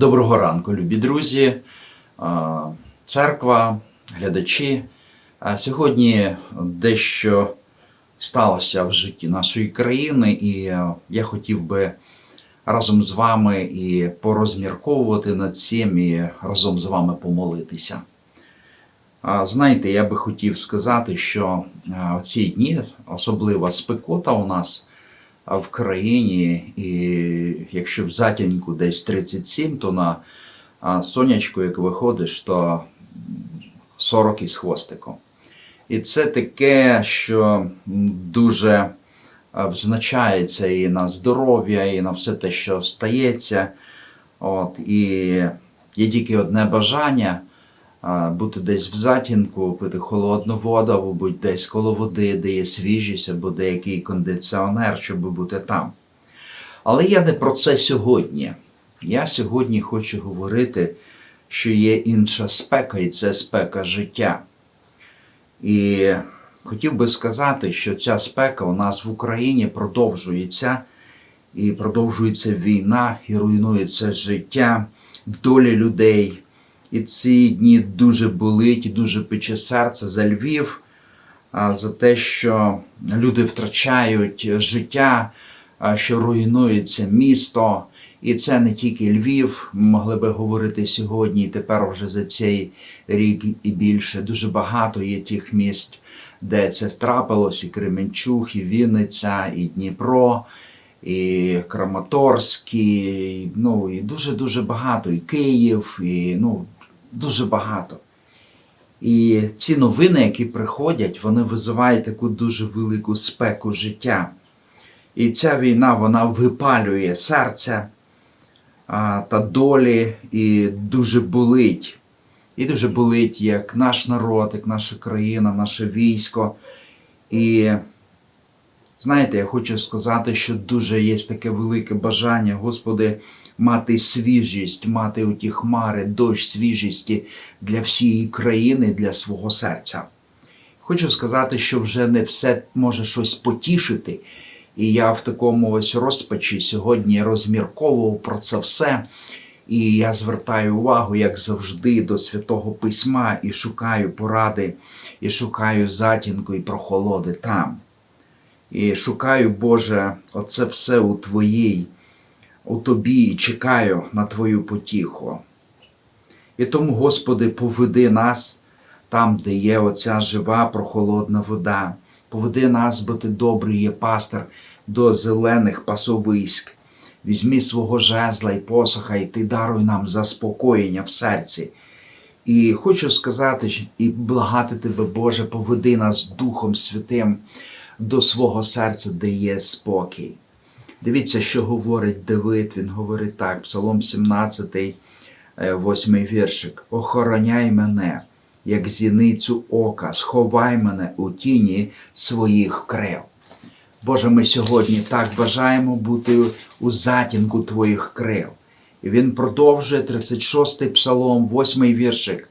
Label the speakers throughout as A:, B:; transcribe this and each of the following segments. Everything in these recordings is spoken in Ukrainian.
A: Доброго ранку, любі друзі, церква, глядачі. Сьогодні дещо сталося в житті нашої країни, і е, я хотів би разом з вами і порозмірковувати над цим, і разом з вами помолитися. Знаєте, я би хотів сказати, що е, в ці дні особлива спекота у нас а, в країні, і якщо в затінку десь 37, то на сонячку, як виходиш, то 40 із хвостиком. І це таке, що дуже взначається і на здоров'я, і на все те, що стається. От, і є тільки одне бажання бути десь в затінку, пити холодну воду, або бути десь коло води, де є свіжість, або деякий кондиціонер, щоб бути там. Але я не про це сьогодні. Я сьогодні хочу говорити, що є інша спека, і це спека життя. І хотів би сказати, що ця спека у нас в Україні продовжується, і продовжується війна, і руйнується життя, долі людей. І ці дні дуже болить і дуже пече серце за Львів, за те, що люди втрачають життя, що руйнується місто. І це не тільки Львів, ми могли би говорити сьогодні, і тепер вже за цей рік і більше. Дуже багато є тих міст, де це трапилось, і Кременчуг, і Вінниця, і Дніпро, і Краматорськ, і, ну, і дуже-дуже багато, і Київ, і ну, дуже багато. І ці новини, які приходять, вони визивають таку дуже велику спеку життя. І ця війна вона випалює серце та долі і дуже болить. І дуже болить як наш народ, як наша країна, наше військо. І знаєте, я хочу сказати, що дуже є таке велике бажання, Господи, мати свіжість, мати оті хмари, дощ свіжості для всієї країни, для свого серця. Хочу сказати, що вже не все може щось потішити. І я в такому ось розпачі сьогодні розмірковував про це все. І я звертаю увагу, як завжди, до Святого Письма і шукаю поради, і шукаю затінку і прохолоди там. І шукаю, Боже, оце все у Твоїй, у Тобі, і чекаю на Твою потіху. І тому, Господи, поведи нас там, де є оця жива прохолодна вода. Поведи нас, бо ти добрий є пастир до зелених пасовиськ. Візьми свого жезла і посоха, і ти даруй нам заспокоєння в серці. І хочу сказати і благати тебе, Боже, поведи нас Духом Святим до свого серця, де є спокій. Дивіться, що говорить Давид. Він говорить так, Псалом 17, 8 віршик. Охороняй мене, як зіницю ока, сховай мене у тіні своїх крил. Боже, ми сьогодні так бажаємо бути у затінку Твоїх крил. І він продовжує 36-й псалом, 8 віршик.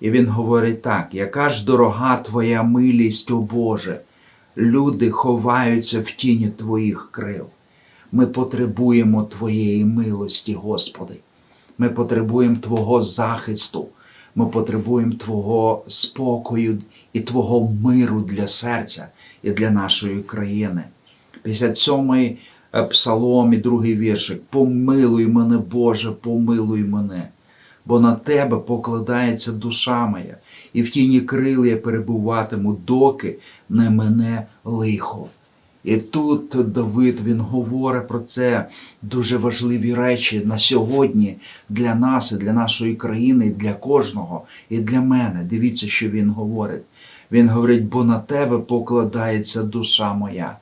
A: І він говорить так: яка ж дорога Твоя милість, о Боже, люди ховаються в тіні Твоїх крил. Ми потребуємо Твоєї милості, Господи. Ми потребуємо Твого захисту. Ми потребуємо Твого спокою і Твого миру для серця і для нашої країни. 57-й псалом і другий віршик. Помилуй мене, Боже, помилуй мене, бо на Тебе покладається душа моя, і в тіні крил я перебуватиму, доки не мене лихо. І тут Давид він говорить про це дуже важливі речі на сьогодні для нас, і для нашої країни, і для кожного, і для мене. Дивіться, що він говорить. Він говорить, бо на тебе покладається душа моя.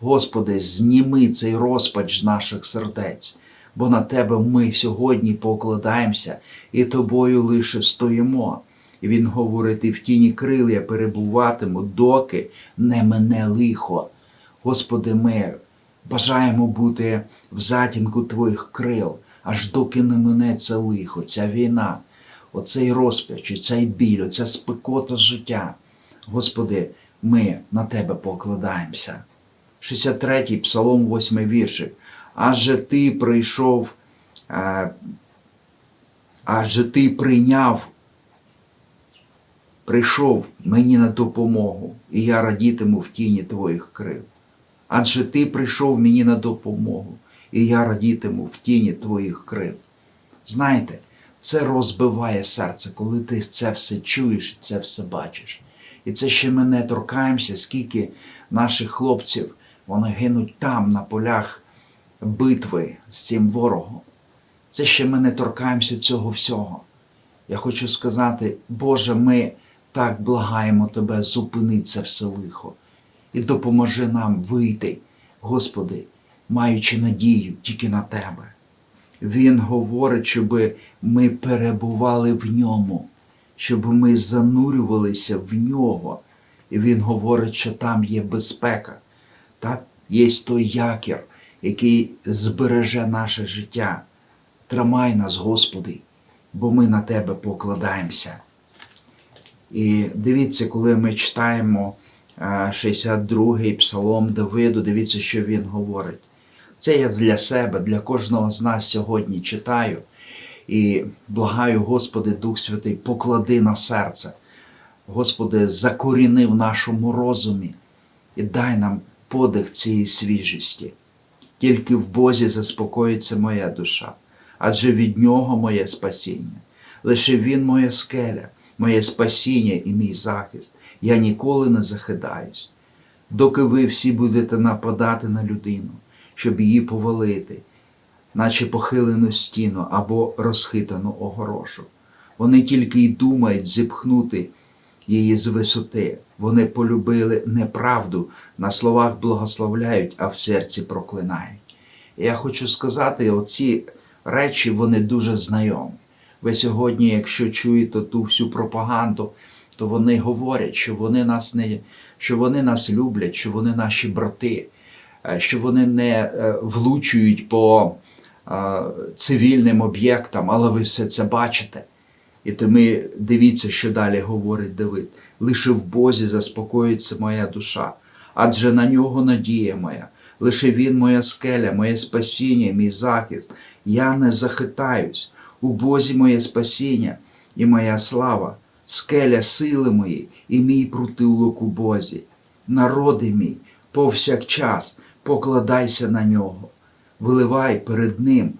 A: Господи, зніми цей розпач з наших сердець, бо на тебе ми сьогодні покладаємося і тобою лише стоїмо. І він говорить, і в тіні крил я перебуватиму, доки не мене лихо. Господи, ми бажаємо бути в затінку Твоїх крил, аж доки не мине це лихо, ця війна, оцей розпач, цей біль, оця спекота життя. Господи, ми на Тебе покладаємося. 63-й Псалом 8 віршик. Адже Ти прийшов, адже ти прийняв, прийшов мені на допомогу, і я радітиму в тіні твоїх крил. Адже ти прийшов мені на допомогу, і я радітиму в тіні твоїх крил. Знаєте, це розбиває серце, коли ти це все чуєш, це все бачиш. І це ще ми не торкаємося, скільки наших хлопців вони гинуть там, на полях битви з цим ворогом. Це ще ми не торкаємося цього всього. Я хочу сказати, Боже, ми так благаємо Тебе, зупини це все лихо і допоможи нам вийти, Господи, маючи надію тільки на Тебе. Він говорить, щоб ми перебували в ньому, щоб ми занурювалися в нього. І він говорить, що там є безпека, там є той якір, який збереже наше життя. Тримай нас, Господи, бо ми на Тебе покладаємося. І дивіться, коли ми читаємо е, 62-й псалом Давиду, дивіться, що він говорить. Це я для себе, для кожного з нас сьогодні читаю і благаю, Господи, Дух Святий, поклади на серце. Господи, закоріни в нашому розумі і дай нам подих цієї свіжості. Тільки в Бозі заспокоїться моя душа, адже від Нього моє спасіння. Лише Він моя скеля, моє спасіння і мій захист. Я ніколи не захидаюсь. Доки ви всі будете нападати на людину, щоб її повалити, наче похилену стіну або розхитану огорошу. Вони тільки й думають зіпхнути її з висоти. Вони полюбили неправду, на словах благословляють, а в серці проклинають. І я хочу сказати, оці речі вони дуже знайомі. Ви сьогодні, якщо чуєте ту всю пропаганду, то вони говорять, що вони нас не що вони нас люблять, що вони наші брати, е, що вони не е, влучують по е, цивільним об'єктам, але ви все це бачите. І ми дивіться, що далі говорить Давид. Лише в Бозі заспокоїться моя душа, адже на нього надія моя. Лише Він моя скеля, моє спасіння, мій захист. Я не захитаюсь. У Бозі моє спасіння і моя слава, скеля сили мої і мій прутилок у Бозі. Народи мій, повсякчас покладайся на нього. Виливай перед Ним,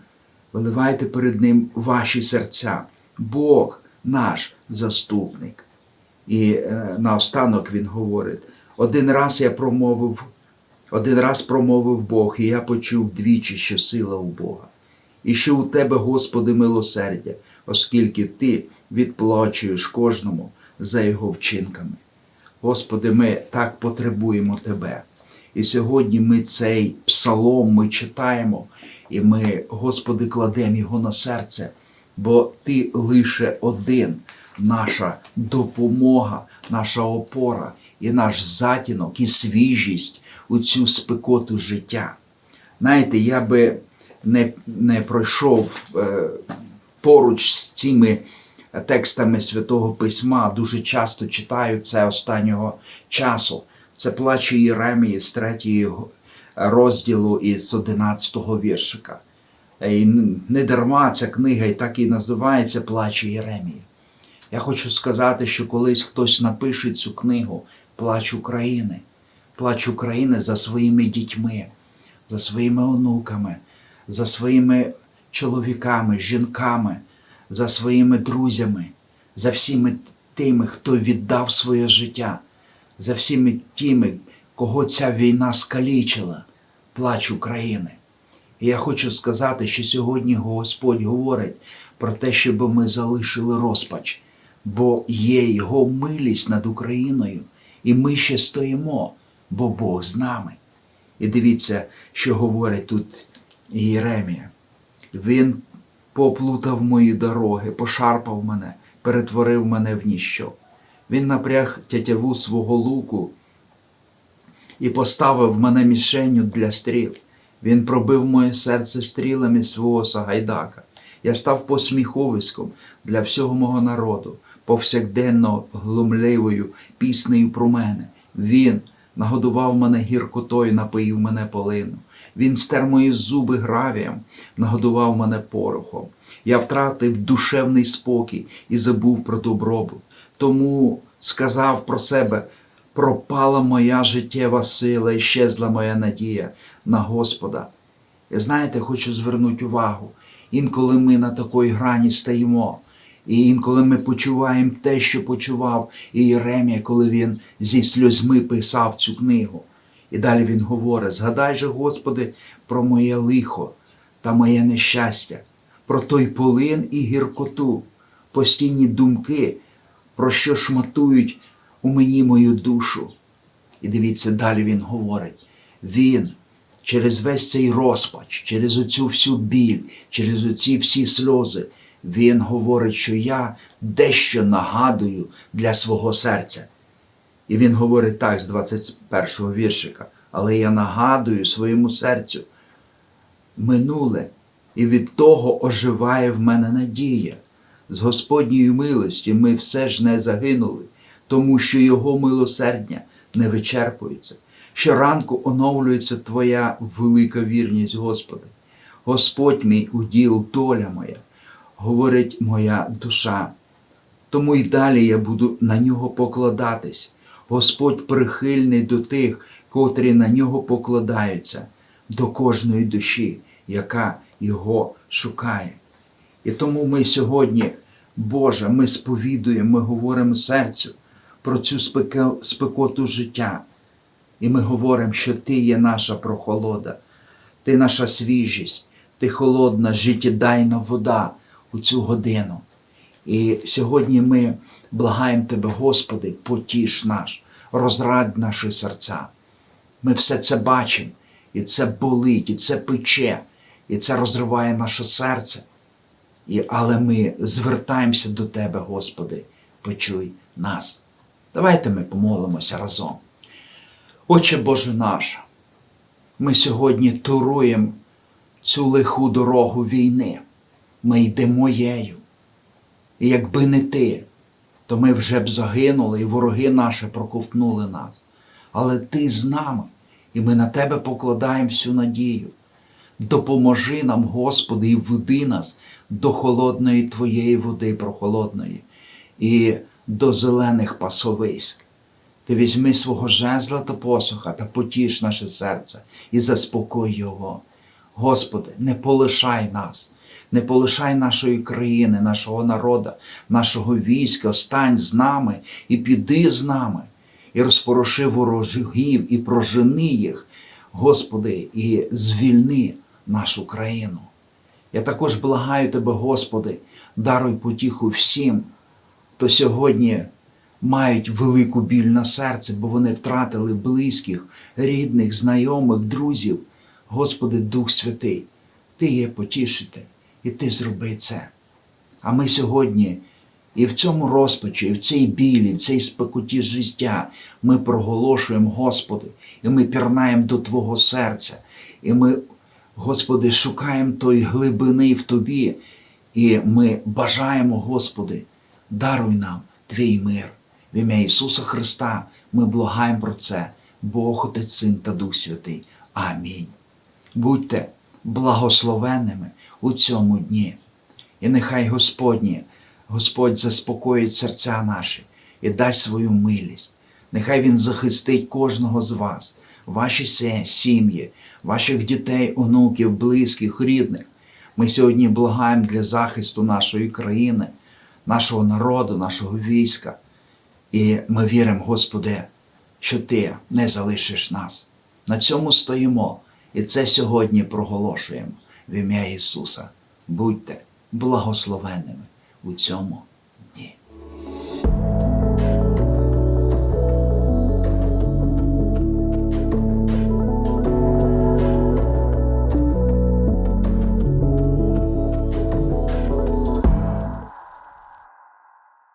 A: виливайте перед Ним ваші серця. Бог наш заступник. І е, наостанок він говорить: один раз я промовив, один раз промовив Бог, і я почув двічі, що сила у Бога. І що у тебе, Господи, милосердя, оскільки Ти відплачуєш кожному за його вчинками. Господи, ми так потребуємо Тебе. І сьогодні ми цей псалом ми читаємо, і ми, Господи, кладемо його на серце, бо Ти лише один, наша допомога, наша опора і наш затінок, і свіжість у цю спекоту життя. Знаєте, я би не, не пройшов е, поруч з цими текстами Святого Письма, дуже часто читаю це останнього часу. Це плаче Єремії з третього розділу із 11 віршика. І не дарма ця книга і так і називається Плач Єремії. Я хочу сказати, що колись хтось напише цю книгу Плач України, плач України за своїми дітьми, за своїми онуками, за своїми чоловіками, жінками, за своїми друзями, за всіми тими, хто віддав своє життя, за всіми тими, кого ця війна скалічила, плач України. Я хочу сказати, що сьогодні Господь говорить про те, щоб ми залишили розпач, бо є Його милість над Україною, і ми ще стоїмо, бо Бог з нами. І дивіться, що говорить тут Єремія. Він поплутав мої дороги, пошарпав мене, перетворив мене в ніщо. Він напряг тятяву свого луку і поставив мене мішенню для стріл. Він пробив моє серце стрілами свого Сагайдака. Я став посміховиськом для всього мого народу, повсякденно глумливою піснею про мене. Він нагодував мене гіркотою, напоїв мене полину. Він стер мої зуби гравієм, нагодував мене порохом. Я втратив душевний спокій і забув про добробут. Тому сказав про себе: пропала моя життєва сила, і щезла моя надія на Господа. І знаєте, хочу звернути увагу. Інколи ми на такій грані стоїмо, і інколи ми почуваємо те, що почував Єремія, коли він зі сльозьми писав цю книгу. І далі він говорить: згадай же, Господи, про моє лихо та моє нещастя, про той полин і гіркоту, постійні думки, про що шматують у мені мою душу. І дивіться, далі він говорить: він через весь цей розпач, через оцю всю біль, через оці всі сльози, він говорить, що я дещо нагадую для свого серця. І він говорить так з 21-го віршика. Але я нагадую своєму серцю минуле, і від того оживає в мене надія. З Господньої милості ми все ж не загинули, тому що Його милосердя не вичерпується. Щоранку оновлюється Твоя велика вірність, Господи. Господь мій уділ, доля моя, говорить моя душа. Тому й далі я буду на нього покладатись. Господь прихильний до тих, котрі на нього покладаються, до кожної душі, яка його шукає. І тому ми сьогодні, Боже, ми сповідуємо, ми говоримо серцю про цю спекоту життя. І ми говоримо, що Ти є наша прохолода, Ти наша свіжість, Ти холодна, життєдайна вода у цю годину. І сьогодні ми благаємо Тебе, Господи, потіш наш, розрадь наші серця. Ми все це бачимо, і це болить, і це пече, і це розриває наше серце. І, але ми звертаємося до Тебе, Господи, почуй нас. Давайте ми помолимося разом. Отче Боже наш, ми сьогодні туруємо цю лиху дорогу війни. Ми йдемо нею. І якби не ти, то ми вже б загинули, і вороги наші проковтнули нас. Але ти з нами, і ми на тебе покладаємо всю надію. Допоможи нам, Господи, і веди нас до холодної Твоєї води прохолодної і до зелених пасовиськ. Ти візьми свого жезла та посоха та потіш наше серце і заспокой його. Господи, не полишай нас, не полишай нашої країни, нашого народа, нашого війська, стань з нами і піди з нами, і розпороши ворожигів, і прожени їх, Господи, і звільни нашу країну. Я також благаю Тебе, Господи, даруй потіху всім, хто сьогодні мають велику біль на серці, бо вони втратили близьких, рідних, знайомих, друзів. Господи, Дух Святий, Ти є потішитель, і Ти зроби це. А ми сьогодні і в цьому розпачі, і в цій білі, в цій спекоті життя ми проголошуємо, Господи, і ми пірнаємо до Твого серця, і ми, Господи, шукаємо тої глибини в Тобі, і ми бажаємо, Господи, даруй нам Твій мир. В ім'я Ісуса Христа ми благаємо про це, Бог Отець, Син та Дух Святий. Амінь. Будьте благословенними у цьому дні. І нехай Господнє, Господь заспокоїть серця наші і дасть свою милість. Нехай Він захистить кожного з вас, ваші сім'ї, ваших дітей, онуків, близьких, рідних. Ми сьогодні благаємо для захисту нашої країни, нашого народу, нашого війська. І ми віримо, Господи, що Ти не залишиш нас. На цьому стоїмо, і це сьогодні проголошуємо в ім'я Ісуса. Будьте благословенними у цьому